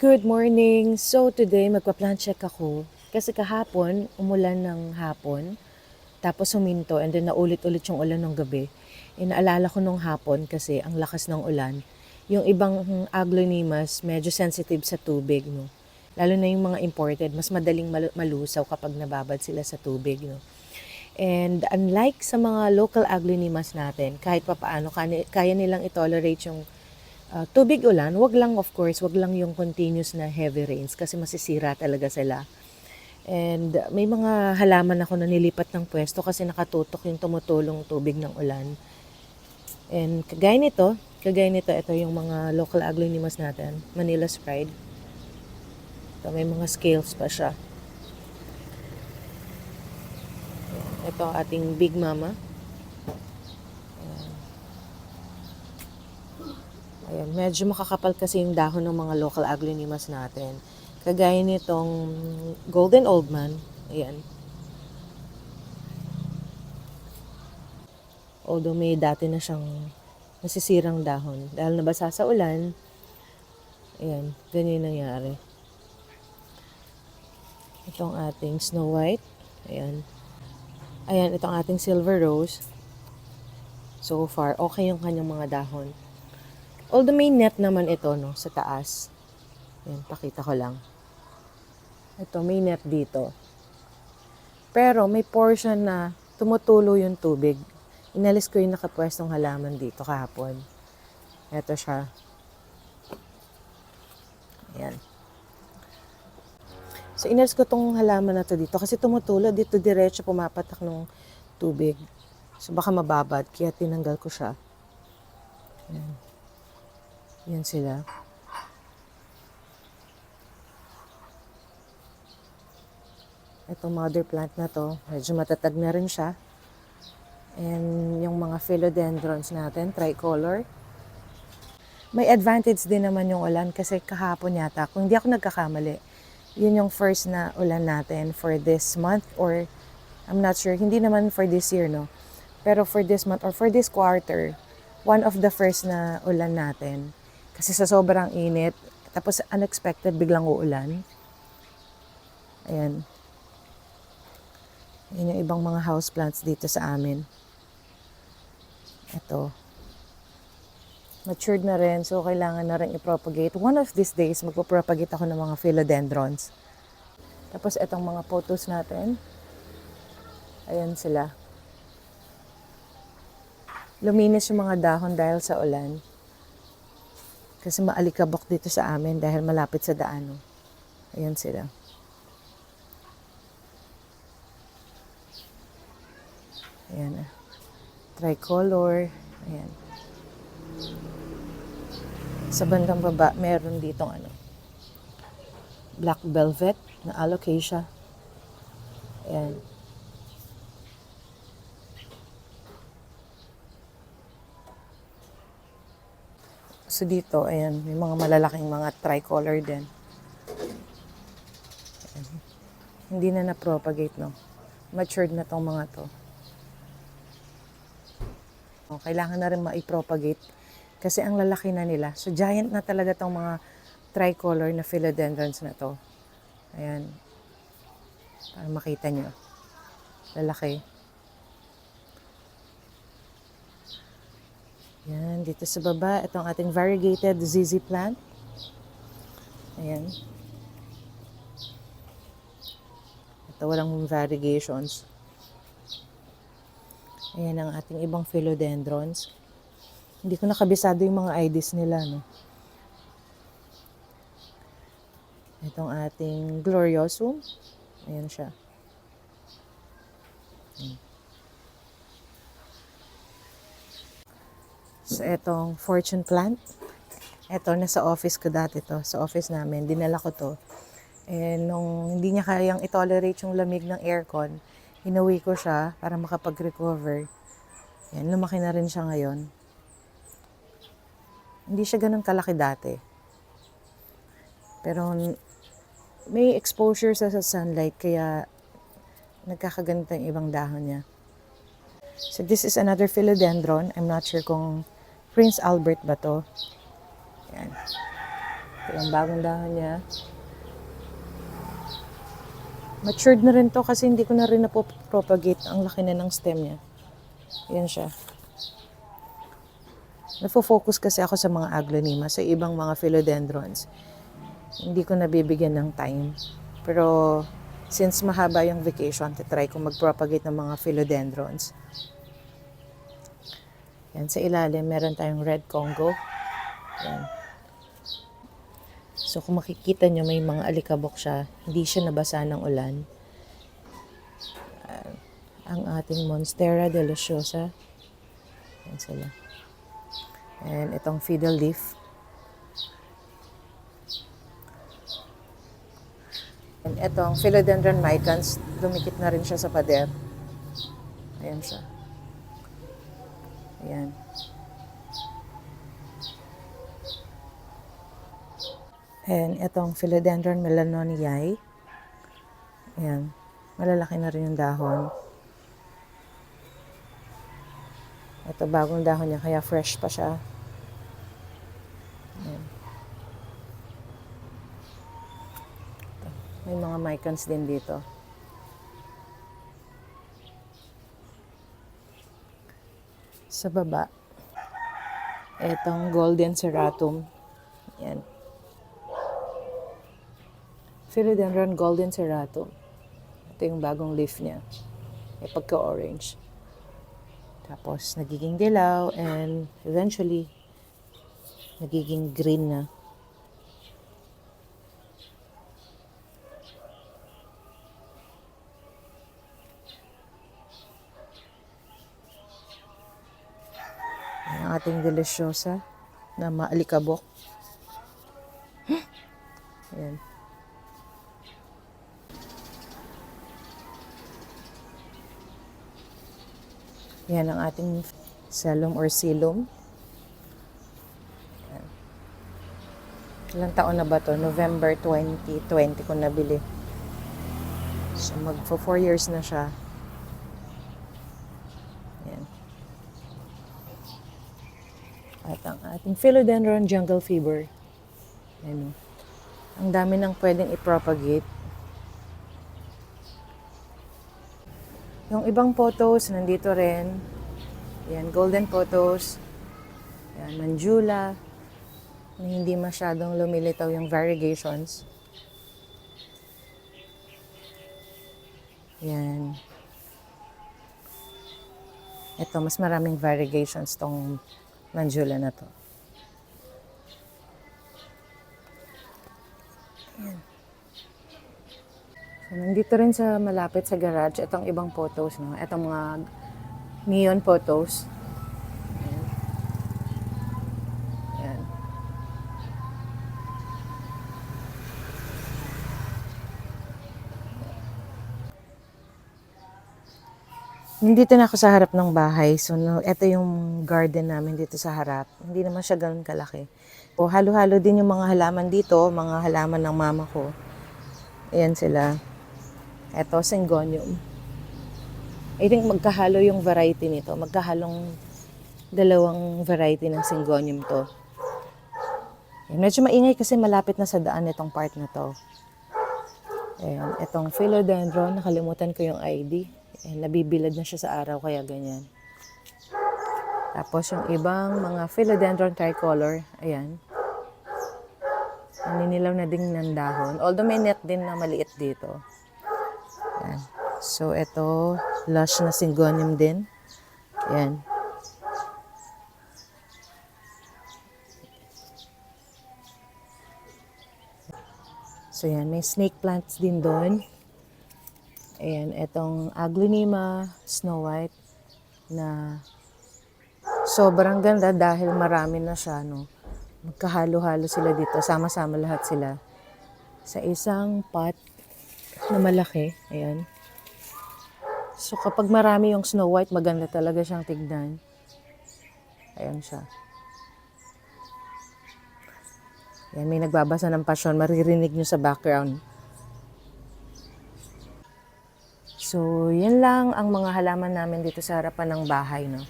Good morning! So today magpa-plant check ako kasi kahapon umulan ng hapon tapos huminto and then naulit-ulit yung ulan ng gabi. E naalala ko nung hapon kasi ang lakas ng ulan. Yung ibang agglonimas medyo sensitive sa tubig, no? Lalo na yung mga imported, mas madaling malu- malusaw kapag nababad sila sa tubig, no? And unlike sa mga local agglonimas natin, kahit papaano kaya nilang itolerate yung uh, tubig ulan, wag lang of course, wag lang yung continuous na heavy rains kasi masisira talaga sila. And may mga halaman ako na nilipat ng pwesto kasi nakatutok yung tumutulong tubig ng ulan. And kagaya nito, kagaya nito, ito yung mga local agglonimas natin, Manila Pride. Ito, may mga scales pa siya. Ito ating Big Mama. Ayan, medyo makakapal kasi yung dahon ng mga local agglonimas natin. Kagaya nitong Golden Old Man. Ayan. Although may dati na siyang nasisirang dahon. Dahil nabasa sa ulan, ayan, ganyan nangyari. Itong ating Snow White. Ayan. Ayan, itong ating Silver Rose. So far, okay yung kanyang mga dahon. Although may net naman ito, no, sa taas. Ayan, pakita ko lang. Ito, may net dito. Pero may portion na tumutulo yung tubig. Inalis ko yung nakapwestong halaman dito kahapon. Ito siya. Ayan. So, inalis ko tong halaman na to dito kasi tumutulo dito diretso pumapatak ng tubig. So, baka mababad kaya tinanggal ko siya. Ayan. Yan sila. Itong mother plant na to, medyo matatag na rin siya. And yung mga philodendrons natin, tricolor. May advantage din naman yung ulan kasi kahapon yata, kung hindi ako nagkakamali, yun yung first na ulan natin for this month or I'm not sure, hindi naman for this year, no? Pero for this month or for this quarter, one of the first na ulan natin. Kasi sa sobrang init, tapos unexpected, biglang uulan. Ayan. Yan yung ibang mga houseplants dito sa amin. Ito. Matured na rin, so kailangan na rin i-propagate. One of these days, magpo-propagate ako ng mga philodendrons. Tapos itong mga photos natin. Ayan sila. Luminis yung mga dahon dahil sa ulan. Kasi maalikabok dito sa amin dahil malapit sa daan. oh. Ayan sila. Ayan. ah. Tricolor. Ayan. Sa bandang baba, meron ditong ano, black velvet na alocasia. Ayan. So dito, ayan, may mga malalaking mga tricolor din. Ayan. Hindi na na-propagate, no? Matured na tong mga to. O, kailangan na rin ma-propagate kasi ang lalaki na nila. So giant na talaga tong mga tricolor na philodendrons na to. Ayan. Para makita nyo. Lalaki. Yan, dito sa baba, itong ating variegated ZZ plant. Ayan. Ito, walang variegations. Ayan ang ating ibang philodendrons. Hindi ko nakabisado yung mga IDs nila, no? Itong ating gloriosum. Ayan siya. Ayan. So, etong fortune plant. Ito, nasa office ko dati to. Sa office namin, dinala ko to. And nung hindi niya kayang itolerate yung lamig ng aircon, inuwi ko siya para makapag-recover. Yan, lumaki na rin siya ngayon. Hindi siya ganun kalaki dati. Pero may exposure sa, sa sunlight kaya nagkakaganito yung ibang dahon niya. So this is another philodendron. I'm not sure kung Prince Albert ba to. Yan. Ito yung bagong dahon niya. Matured na rin to kasi hindi ko na rin napopropagate. Ang laki na ng stem niya. Yan siya. Nafo-focus kasi ako sa mga aglonema, sa ibang mga philodendrons. Hindi ko nabibigyan ng time. Pero since mahaba yung vacation, try ko mag-propagate ng mga philodendrons. Yan, sa ilalim, meron tayong red Congo. Yan. So, kung makikita nyo, may mga alikabok siya. Hindi siya nabasa ng ulan. Ah, ang ating Monstera deliciosa. Yan sila. And itong fiddle leaf. And itong philodendron micans, dumikit na rin siya sa pader. Ayan siya. Ayan. And itong philodendron melanoniae. Ayan. Malalaki na rin yung dahon. Ito bagong dahon niya, kaya fresh pa siya. Ito. May mga micans din dito. Sa baba, itong golden serratum. Yan. Philodendron golden serratum. Ito yung bagong leaf niya. May pagka-orange. Tapos, nagiging dilaw and eventually, nagiging green na. Ang ating delisyosa na maalikabok. Ayan. Yan ang ating salum or silum. Yan. Ilang taon na ba to? November 2020 ko nabili. So mag for 4 years na siya. Yan. At ang ating philodendron jungle fever. Yan. oh. Ang dami nang pwedeng i-propagate. Yung ibang photos, nandito rin. Yan, golden photos. Yan, manjula. Na hindi masyadong lumilitaw yung variegations. Yan. Ito, mas maraming variegations tong manjula na to. So, nandito rin sa malapit sa garage, itong ibang photos, no? Itong mga neon photos. Nandito na ako sa harap ng bahay. So, no, ito yung garden namin dito sa harap. Hindi naman siya ganun kalaki. O, halo-halo din yung mga halaman dito, mga halaman ng mama ko. Ayan sila. Ito, syngonium. I think magkahalo yung variety nito. Magkahalong dalawang variety ng syngonium to. Ayan, medyo maingay kasi malapit na sa daan itong part na to. Ayan, itong philodendron, nakalimutan ko yung ID. Ayan, nabibilad na siya sa araw, kaya ganyan. Tapos yung ibang mga philodendron tricolor, ayan. Naninilaw na din ng dahon. Although may net din na maliit dito. Ayan. So, ito, lush na syngonium din. Ayan. So, yan. May snake plants din doon. Ayan. Itong aglonema, snow white, na sobrang ganda dahil marami na siya, no. Magkahalo-halo sila dito. Sama-sama lahat sila. Sa isang pot na malaki. Ayan. So, kapag marami yung Snow White, maganda talaga siyang tignan. Ayan siya. Ayan, may nagbabasa ng pasyon. Maririnig nyo sa background. So, yan lang ang mga halaman namin dito sa harapan ng bahay, no.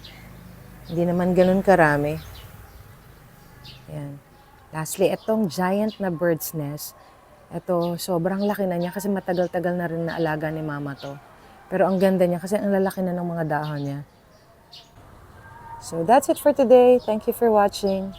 Hindi naman ganun karami. Ayan. Lastly, itong giant na bird's nest. Ito, sobrang laki na niya kasi matagal-tagal na rin na alaga ni mama to. Pero ang ganda niya kasi ang lalaki na ng mga dahon niya. So that's it for today. Thank you for watching.